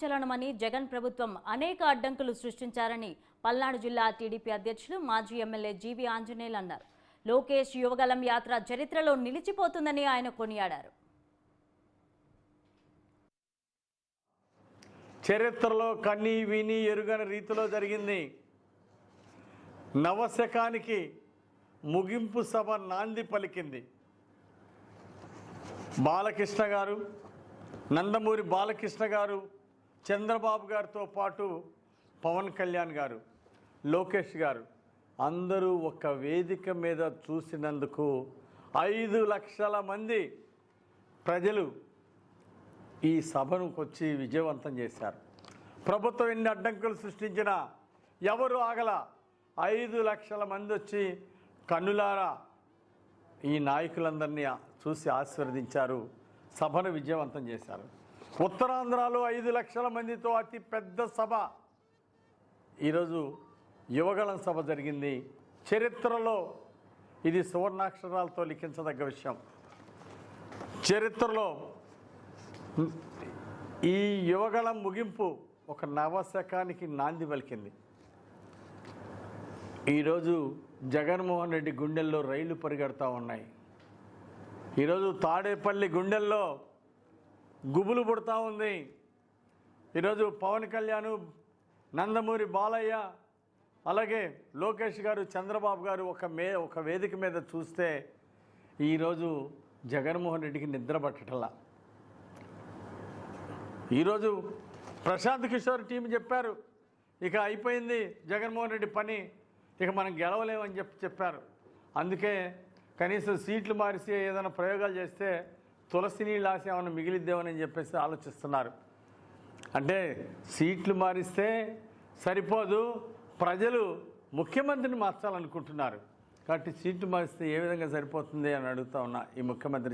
చలనమని జగన్ ప్రభుత్వం అనేక అడ్డంకులు సృష్టించారని పల్నాడు జిల్లా టీడీపీ అధ్యక్షులు మాజీ ఎమ్మెల్యే జీవి ఆంజనేయులు అన్నారు. లోకేష్ యువగలం యాత్ర చరిత్రలో నిలిచిపోతుందని ఆయన కొనియాడారు. చరిత్రలో కన్ని విని ఎరుగని రీతిలో జరిగింది. నవశకానికి ముగింపు సభ నాంది పలికింది. బాలకృష్ణ గారు నందమూరి బాలకృష్ణ గారు చంద్రబాబు గారితో పాటు పవన్ కళ్యాణ్ గారు లోకేష్ గారు అందరూ ఒక వేదిక మీద చూసినందుకు ఐదు లక్షల మంది ప్రజలు ఈ సభను వచ్చి విజయవంతం చేశారు. ప్రభుత్వం ఎన్ని అడ్డంకులు సృష్టించినా ఎవరు ఆగల ఐదు లక్షల మంది వచ్చి కన్నులారా ఈ నాయకులందరినీ చూసి ఆశీర్వదించారు సభను విజయవంతం చేశారు. ఉత్తరాంధ్రలో ఐదు లక్షల మందితో అతి పెద్ద సభ. ఈరోజు యువగళం సభ జరిగింది. చరిత్రలో ఇది సువర్ణాక్షరాలతో లిఖించదగ్గ విషయం. చరిత్రలో ఈ యువగళం ముగింపు ఒక నవశకానికి నాంది పలికింది. ఈరోజు జగన్మోహన్ రెడ్డి గుండెల్లో రైళ్ళు పరిగెడతా ఉన్నాయి. ఈరోజు తాడేపల్లి గుండెల్లో గుబులు పుడతా ఉంది. ఈరోజు పవన్ కళ్యాణ్ నందమూరి బాలయ్య అలాగే లోకేష్ గారు చంద్రబాబు గారు ఒక మే ఒక వేదిక మీద చూస్తే ఈరోజు జగన్మోహన్ రెడ్డికి నిద్ర పట్టటలా. ఈరోజు ప్రశాంత్ కిషోర్ టీం చెప్పారు ఇక అయిపోయింది జగన్మోహన్ రెడ్డి పని ఇక మనం గెలవలేమని చెప్పి చెప్పారు. అందుకే కనీసం సీట్లు మారిసి ఏదైనా ప్రయోగాలు చేస్తే తులసి నీళ్ళు ఆశ ఏమైనా మిగిలిద్దేమని చెప్పేసి ఆలోచిస్తున్నారు. అంటే సీట్లు మారిస్తే సరిపోదు ప్రజలు ముఖ్యమంత్రిని మార్చాలనుకుంటున్నారు. కాబట్టి సీట్లు మారిస్తే ఏ విధంగా సరిపోతుంది అని అడుగుతా ఉన్నా ఈ ముఖ్యమంత్రి